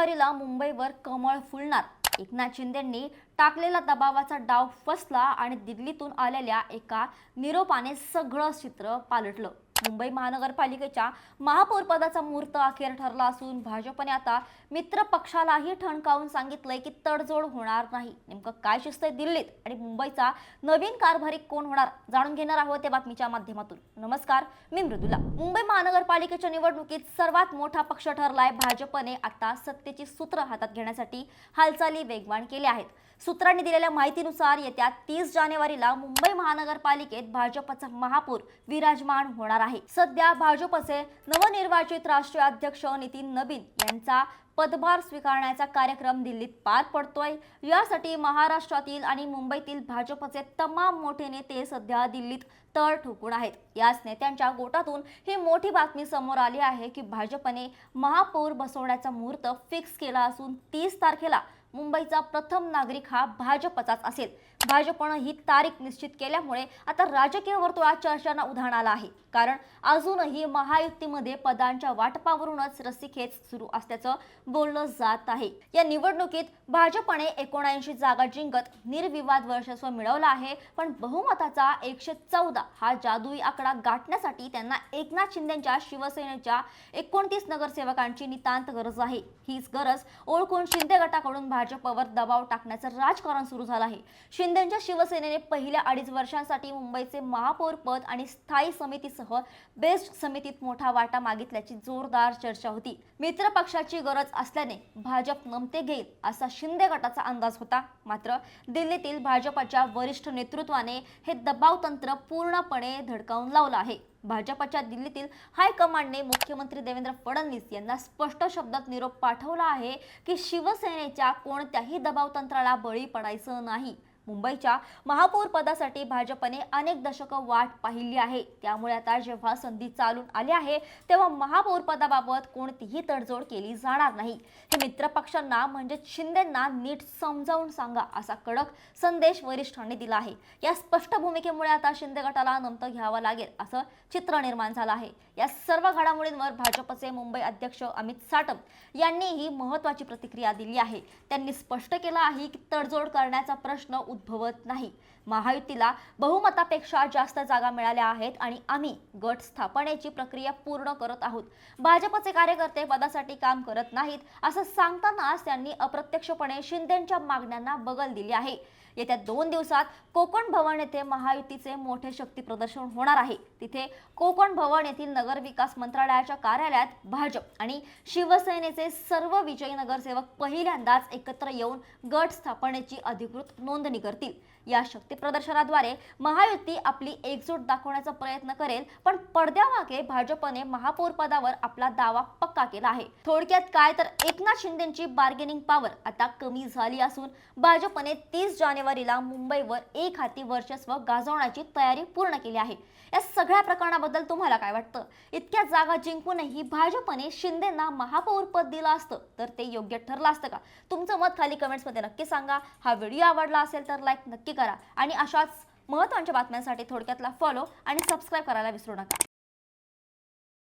जानेवारीला मुंबईवर कमळ फुलणार. एकनाथ शिंदेंनी टाकलेला दबावाचा डाव फसला आणि दिल्लीतून आलेल्या एका निरोपाने सगळं चित्र पालटलं. मुंबई महानगरपालिकेच्या महापौरपदाचा मुहूर्त अखेर ठरला असून भाजपने आता मित्र पक्षालाही ठणकावून सांगितलंय की तडजोड होणार नाही. नेमकं काय शिस्त आहे दिल्लीत आणि मुंबईचा नवीन कारभारी कोण होणार जाणून घेणार आहोत या बातमीच्या माध्यमातून. नमस्कार मी मृदुला. मुंबई महानगरपालिकेच्या निवडणुकीत सर्वात मोठा पक्ष ठरलाय भाजपने आता सत्तेची सूत्र हातात घेण्यासाठी हालचाली वेगवान केल्या आहेत. सूत्रांनी दिलेल्या माहितीनुसार येत्या तीस जानेवारीला मुंबई महानगरपालिकेत भाजपचा महापौर विराजमान होणार आहे. सध्या भाजपचे नवनिर्वाचित राष्ट्रीय अध्यक्ष नितीन नबीन यांचा पदभार स्वीकारण्याचा कार्यक्रम दिल्लीत पार पडतोय. यासाठी महाराष्ट्रातील आणि मुंबईतील भाजपचे तमाम मोठे नेते सध्या दिल्लीत तळ ठोकून आहेत. याच नेत्यांच्या गोटातून ही मोठी बातमी समोर आली आहे की भाजपने महापौर बसवण्याचा मुहूर्त फिक्स केला असून तीस तारखेला मुंबईचा प्रथम नागरिक हा भाजपचाच असेल. भाजपनं ही तारीख निश्चित केल्यामुळे आता राजकीय वर्तुळात चर्चांना उधाण आलं आहे. कारण अजूनही महायुतीमध्ये पदांच्या वाटपावरूनच रस्सीखेच सुरू असल्याचं बोललं जात आहे. या निवडणुकीत भाजपने एकोणऐंशी जागा जिंकत निर्विवाद वर्चस्व मिळवलं आहे. पण बहुमताचा एकशे चौदा हा जादुई आकडा गाठण्यासाठी त्यांना एकनाथ शिंदेच्या शिवसेनेच्या एकोणतीस नगरसेवकांची नितांत गरज आहे. हीच गरज ओळखून शिंदे गटाकडून भाजपवर दबाव टाकण्याचं राजकारण सुरू झालं आहे. शिंदेच्या शिवसेनेने पहिल्या अडीच वर्षांसाठी मुंबईचे महापौर पद आणि स्थायी समितीसह बेस्ट समितीत मोठा वाटा मागितल्याची जोरदार चर्चा होती. मित्र पक्षाची गरज असल्याने भाजप नमते घेईल असा शिंदे गटाचा अंदाज होता. मात्र दिल्लीतील भाजपच्या वरिष्ठ नेतृत्वाने हे दबाव तंत्र पूर्णपणे धडकावून लावलं आहे. भाजपच्या दिल्लीतील हायकमांडने मुख्यमंत्री देवेंद्र फडणवीस यांना स्पष्ट शब्दात निरोप पाठवला आहे की शिवसेनेच्या कोणत्याही दबाव तंत्राला बळी पडायचं नाही. मुंबईच्या महापौर पदासाठी भाजपने अनेक दशकं वाट पाहिली आहे. त्यामुळे आता जेव्हा संधी चालून आली आहे तेव्हा महापौर पदाबाबत कोणतीही तडजोड केली जाणार नाही. हे मित्र पक्षांना म्हणजे शिंदेंना नीट समजावून सांगा असा कडक संदेश वरिष्ठांनी दिला आहे. या स्पष्ट भूमिकेमुळे आता शिंदे गटाला नमतं घ्यावं लागेल असं चित्र निर्माण झालं आहे. या सर्व घडामोडींवर भाजपचे मुंबई अध्यक्ष अमित साटम यांनीही महत्वाची प्रतिक्रिया दिली आहे. त्यांनी स्पष्ट केलं आहे की तडजोड करण्याचा प्रश्न उद्भवत नाही. महायुतीला बहुमतापेक्षा जास्त जागा मिळाल्या आहेत आणि आम्ही गट स्थापनेची प्रक्रिया पूर्ण करत आहोत. भाजपचे कार्यकर्ते पदासाठी काम करत नाहीत असं सांगतानाच त्यांनी अप्रत्यक्षपणे शिंदेच्या मागण्यांना बगल दिली आहे. येत्या दोन दिवसात कोकण भवन येथे महायुतीचे मोठे शक्ती प्रदर्शन होणार आहे. तिथे कोकण भवन येथील नगरविकास मंत्रालयाच्या कार्यालयात भाजप आणि शिवसेनेचे सर्व विजयी नगरसेवक पहिल्यांदाच एकत्र येऊन गट स्थापनेची अधिकृत नोंदणी करतील. या शक्ती प्रदर्शनाद्वारे महायुती आपली एकजूट दाखवण्याचा प्रयत्न करेल पण पडद्यामागे भाजपने महापौर पदावर आपला दावा पक्का केला आहे. थोडक्यात काय तर एकनाथ शिंदेची बार्गेनिंग पॉवर आता कमी झाली असून भाजपने तीस जानेवारीला मुंबईवर एक हाती वर्चस्व गाजवण्याची तयारी पूर्ण केली आहे. या सगळ्या प्रकरणाबद्दल तुम्हाला काय वाटतं? इतक्या जागा जिंकूनही भाजपने शिंदेना महापौर पद दिलं असतं तर ते योग्य ठरलं असतं का? तुमचं मत खाली कमेंट्समध्ये नक्की सांगा. हा व्हिडिओ आवडला असेल तर लाईक नक्की करा. आणि अशाच महत्त्वाच्या बातम्यांसाठी थोडक्यातला फॉलो आणि सबस्क्राईब करायला विसरू नका.